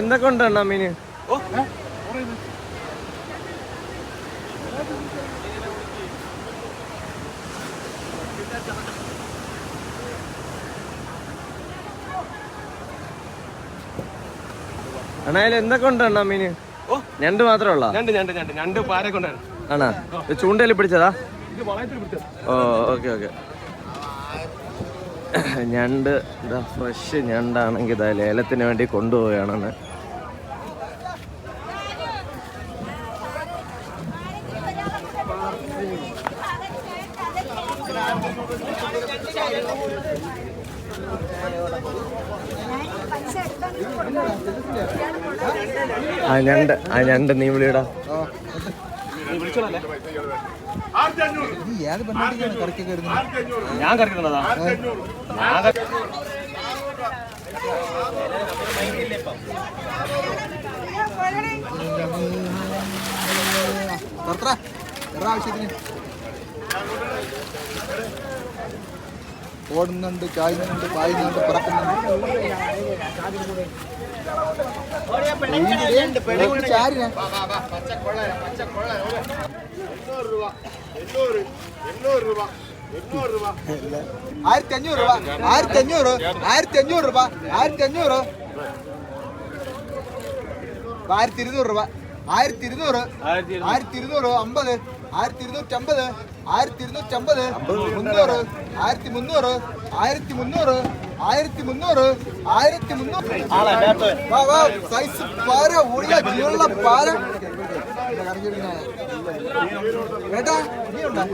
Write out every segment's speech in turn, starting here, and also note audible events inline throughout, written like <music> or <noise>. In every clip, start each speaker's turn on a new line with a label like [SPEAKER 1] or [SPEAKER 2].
[SPEAKER 1] എന്തൊക്കെ ഉണ്ട് അണ്ണാ മീന് അണ്ണാ എന്തൊക്കെ ഉണ്ട് അണ്ണാ മീന് ഞണ്ട് മാത്രമേ ഉള്ള?
[SPEAKER 2] ഞണ്ട് ഞണ്ട് ഞണ്ട്. ഞണ്ട് പാരെ കൊണ്ടാണ്
[SPEAKER 1] ആണാ? ഇത് ചൂണ്ടയിൽ പിടിച്ചത്. ഓ ഓക്കെ ഓക്കെ. <laughs> ഞണ്ട് ഇതാ ഫ്രഷ് ഞണ്ടാണെങ്കിൽ ഇതാ ലേലത്തിന് വേണ്ടി കൊണ്ടുപോവുകയാണെന്ന്. ആ ഞണ്ട് ആ ഞണ്ട് നീ വിളിയടാ.
[SPEAKER 3] ഇത് ഏത് പെണ്ണാട്ടിക്കാണ് കറക്കി കയറുന്നത്
[SPEAKER 2] ഞാൻ കറക്കിട്ടുള്ളതാ ഞാൻ
[SPEAKER 3] കർത്തറ വേറെ ആവശ്യത്തിന് ഓടുന്നുണ്ട് ചായുന്നുണ്ട് പായുന്നുണ്ട് പറക്കുന്നുണ്ട്. ചാരിനാ ആയിരത്തി അഞ്ഞൂറ് രൂപ ആയിരത്തി അഞ്ഞൂറ് ആയിരത്തി അഞ്ഞൂറ് രൂപ. ആയിരത്തി അഞ്ഞൂറ് ആയിരത്തി ഇരുന്നൂറ് രൂപ ആയിരത്തി ഇരുന്നൂറ് ആയിരത്തി ഇരുന്നൂറ് അമ്പത്. ആയിരത്തി ഇരുന്നൂറ്റി അമ്പത് ആയിരത്തി ഇരുന്നൂറ്റി അമ്പത് മുന്നൂറ് ആയിരത്തി മുന്നൂറ് ആയിരത്തി മുന്നൂറ് ആയിരത്തി മുന്നൂറ് ആയിരത്തി മുന്നൂറ് സൈസ് പാര ഉള്ള ജീവനുള്ള പാര. കേട്ടാ നീ ഉണ്ടാ?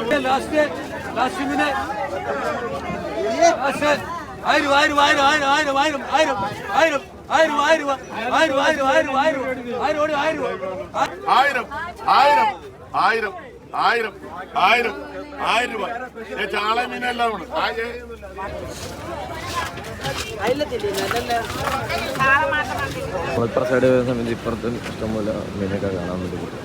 [SPEAKER 4] പിന്നെ ലാസ്റ്റ് ആയിരം ആയിരം ആയിരം ആയിരം ആയിരം ആയിരം ആയിരം ആയിരം ആയിരം ആയിരം ആയിരം ആയിരം ആയിരം ആയിരം ആയിരം ഓടി ആയിരം
[SPEAKER 5] ആയിരം ആയിരം ആയിരം ആയിരം ആയിരം ആയിരം രൂപ. ഏ, ചാള മീനെല്ലാം ഉണ്ട്.
[SPEAKER 1] ഇപ്പുറ സൈഡ് വരുന്ന സമയത്ത് ഇപ്പുറത്തും ഇഷ്ടംപോലെ മീനൊക്കെ കാണാൻ വേണ്ടി പറ്റും.